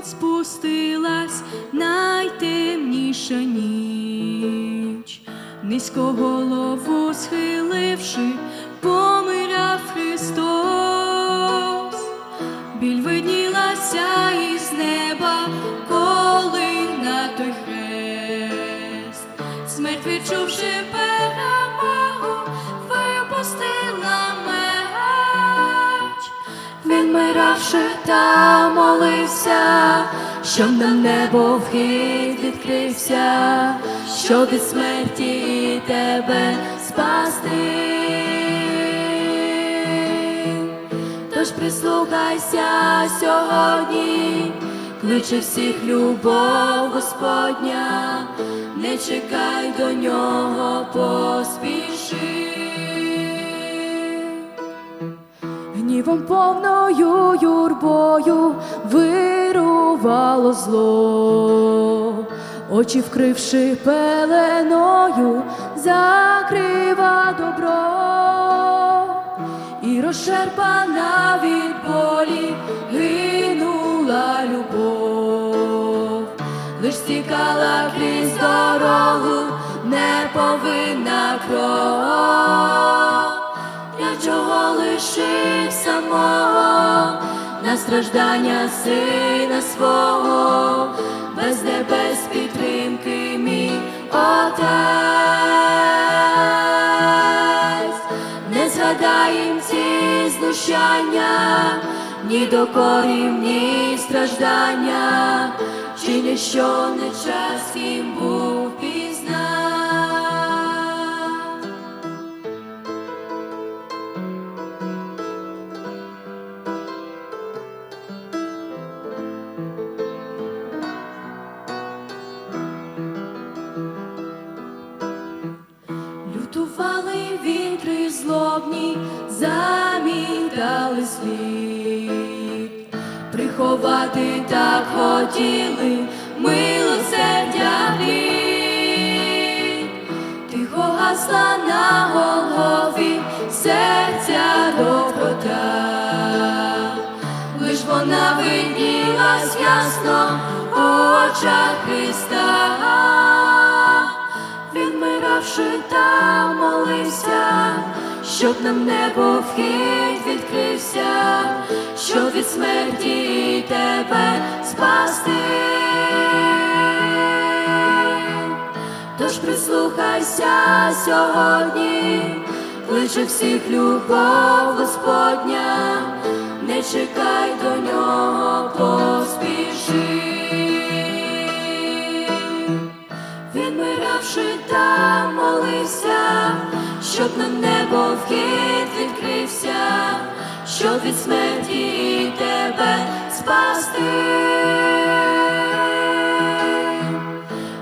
мить спустилась найтемніша ніч, низько голову схиливши, помирав Христос, біль виднілася із неба, коли на той хрест, смерть відчувши перемогу, випустила меч. Він миравши та молився, щоб на небо вхід відкрився, щоб від смерті тебе спасти. Тож прислухайся сьогодні, кличе всіх любов Господня, не чекай до нього, поспіши. Гнівом повною юрбою вирувало зло, очі вкривши пеленою, закрива добро, і розшерпана від болі гинула любов, лиш стікала крізь дорогу, не повинна кров лишив самого на страждання сина свого, без небес підтримки мій отець, не згадаєм ці знущання, ні докорів, ні страждання, чи ніщо не час їм був вітри злобні, замітали слід, приховати так хотіли милосердя гріх. Тихо гасла на голові серця доброта, лиш вона виднілась ясно щоб нам небо вхід відкрився, щоб від смерті тебе спасти. Тож прислухайся сьогодні, кличе всіх любов Господня, не чекай до нього, поспіши. Він миравши та молився, щоб на небо вхід відкрився, щоб від смерті тебе спасти.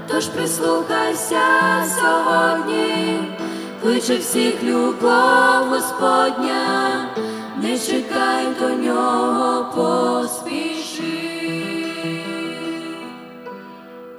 Тож прислухайся сьогодні, кличе всіх любов Господня, не чекай до нього.